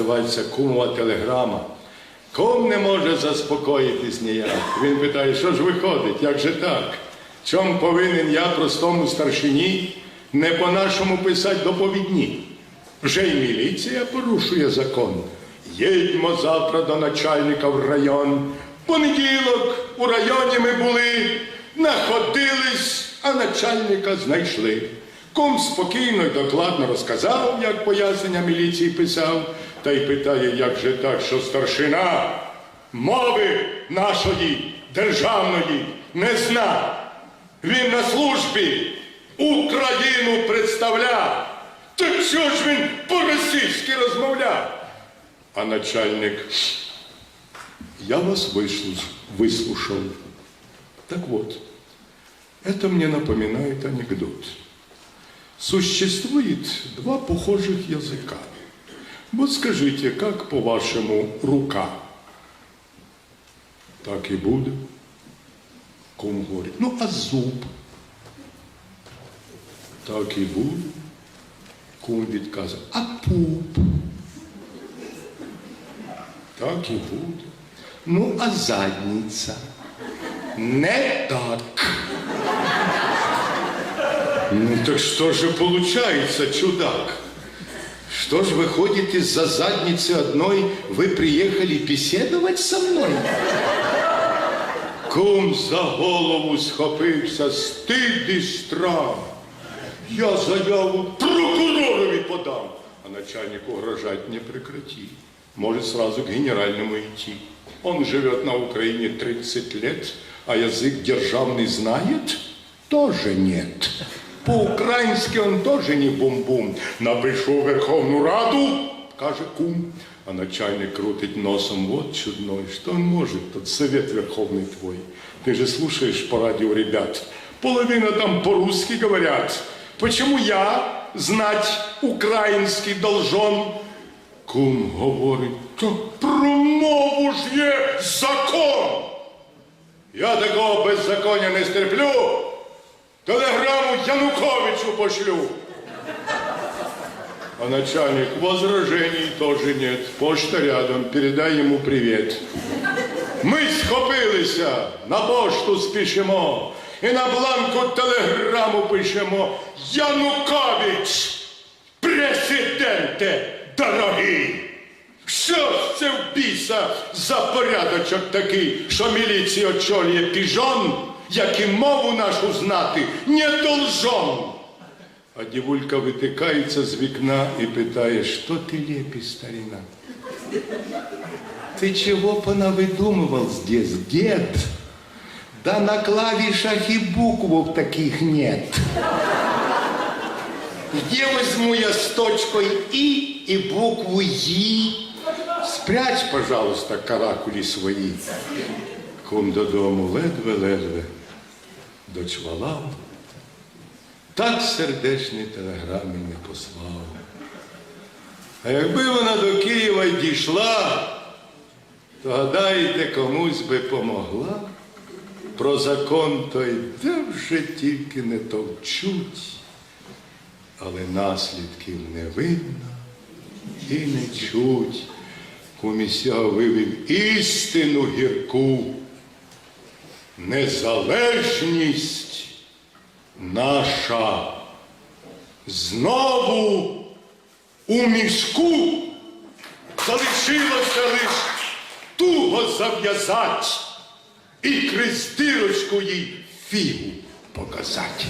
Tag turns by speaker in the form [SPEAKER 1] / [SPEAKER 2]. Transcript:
[SPEAKER 1] називається кумова телеграма. Кум не може заспокоїтись ніяк. Він питає, що ж виходить, як же так? Чом повинен я простому старшині не по-нашому писати доповідні? Вже й міліція порушує закон. Їдьмо завтра до начальника в район. Понеділок у районі ми були, находились, а начальника знайшли. Кум спокійно й докладно розказав, як пояснення міліції писав, та й питає, як же так, що старшина мови нашої державної не зна. Він на службі Україну представляв. То чого ж він по-російськи розмовляв? А начальник, я вас выслуш- выслушал. Так вот, это мне напоминает анекдот. Существует два похожих языка. Вот скажите, как по-вашему рука? Так и буду. Кум говорит, ну а зуб? Так і буду. Кум відказав, а пуп? Так і буде. Ну, а задниця? Не так. Ну так что же получается, чудак? Что ж выходит из-за задницы одной вы приехали беседовать со мной? Кум за голову схопився, стид і страх. Я заяву прокуророві подам. А начальник угрожать не прекрати. Может сразу к генеральному идти. Он живет на Украине 30 лет, а язык державный знает? Тоже нет. По-украински он тоже не бум-бум. Напишу Верховну Раду, каже кум. А начальник крутит носом, вот чудной. Что он может, тот совет верховный твой? Ты же слушаешь по радио ребят. Половина там по-русски говорят. Почему я знать украинский должен? Кум говорить, то про мову ж є закон. Я такого беззаконня не стерплю. Телеграму Януковичу пошлю. А начальник возражений тоже нет. Почта рядом, передай ему привет. Ми схопилися, на пошту спішимо і на бланку телеграму пишемо Янукович, президенте дорогий. Що ж це в біса за порядочок такий, що міліція очолює піжон, як і мову нашу знати не должен. А дівулька витикається з вікна і питає, що ти лепиш, старина? Ты чего понавыдумывал здесь, дед? Да на клавишах и буквов таких нет. Где возьму я с точкой «и» и букву «и»? Спрячь, пожалуйста, каракулі свої. Кум додому ледве-ледве дочвалав. Так сердечний телеграми не послав. А якби вона до Києва й дійшла, то гадаєте, комусь би помогла. Про закон той де вже тільки не товчуть, але наслідків не видно і не чуть. Комісія вивів істину гірку, незалежність наша знову у мішку залишилося лиш туго зав'язать і крізь дирочку їй фігу показати.